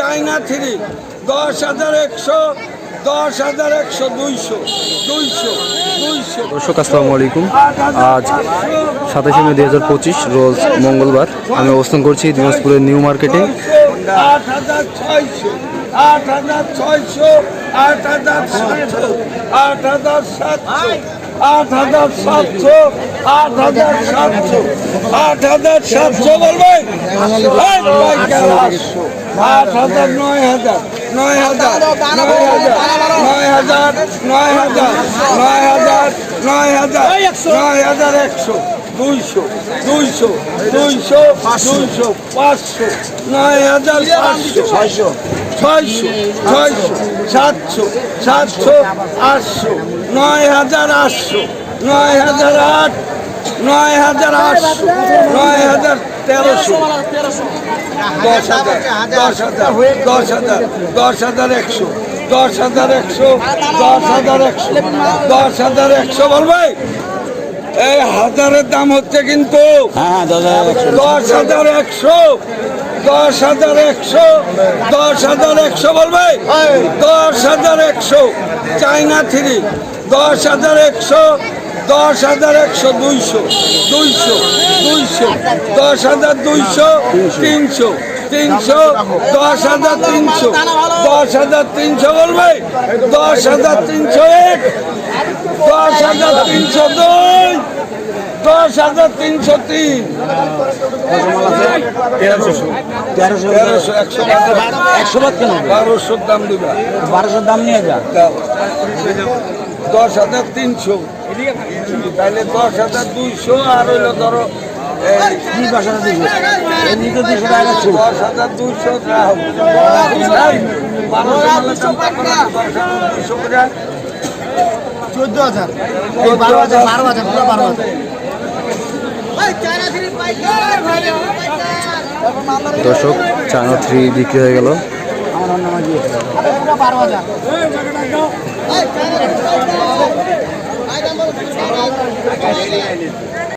চাইনা three দশ হাজার একশো দশ হাজার একশো দুইশো দুইশো দুইশো। দর্শক আসসালামু আলাইকুম। আজ সাতাশে মে দুই হাজার পঁচিশ রোজ মঙ্গলবার আমি অবস্থান করছি দিনাজপুরের নিউ মার্কেটে। আট হাজার ছয়শো আট হাজার ছয়শো আট হাজার সাতশো আট হাজার সাতশো। আট হাজার সাতশো আট হাজার সাতশো আট হাজার সাতশো বলবেন আটশো আট হাজার নয় হাজার নয় হাজার নয় হাজার নয় হাজার নয় হাজার নয় হাজার নয় হাজার নয় হাজার একশো দুইশো দুইশো দুইশো দুইশো পাঁচশো নয় হাজার পাঁচশো। ছয়শো। ছয়শো ছয়শো, সাতশো সাতশো, আটশো, নয় হাজার আটশো, নয় হাজার আট, নয় হাজার আটশো, নয় হাজার তেরোশো, দশ হাজার দশ হাজার দশ হাজার দশ হাজার একশো, দশ হাজার একশো, দশ হাজার একশো, দশ হাজার একশো বলবে এই হাজারের দাম হচ্ছে কিন্তু দশ হাজার একশো। দশ হাজার একশো দশ হাজার একশো বলবে? দশ হাজার একশো চাইনা থ্রি দশ হাজার একশো দশ হাজার একশো দুইশো দুইশো দুইশো দশ হাজার দুইশো। তিনশো। তিনশো দশ হাজার তিনশো। দশ হাজার তিনশো বলবে? দশ হাজার তিনশো এক। দশ হাজার তিনশো দুই। দশ হাজার তিনশো তিন। তেরোশো। একশো একশো বাদ কেন বারোশোর দাম দিবা। বারোশোর দাম নিয়ে যা। দশ হাজার তিনশো। তাহলে দশ হাজার দুইশো আর হইল ধরো এই এমনি তো দুশো টাকা ছিল। দশ হাজার দশ। চোদ্দ বারো হাজার বারো হাজার পুরো বারো হাজার। দর্শক চায়না থ্রি বিক্রি হয়ে গেল। আমার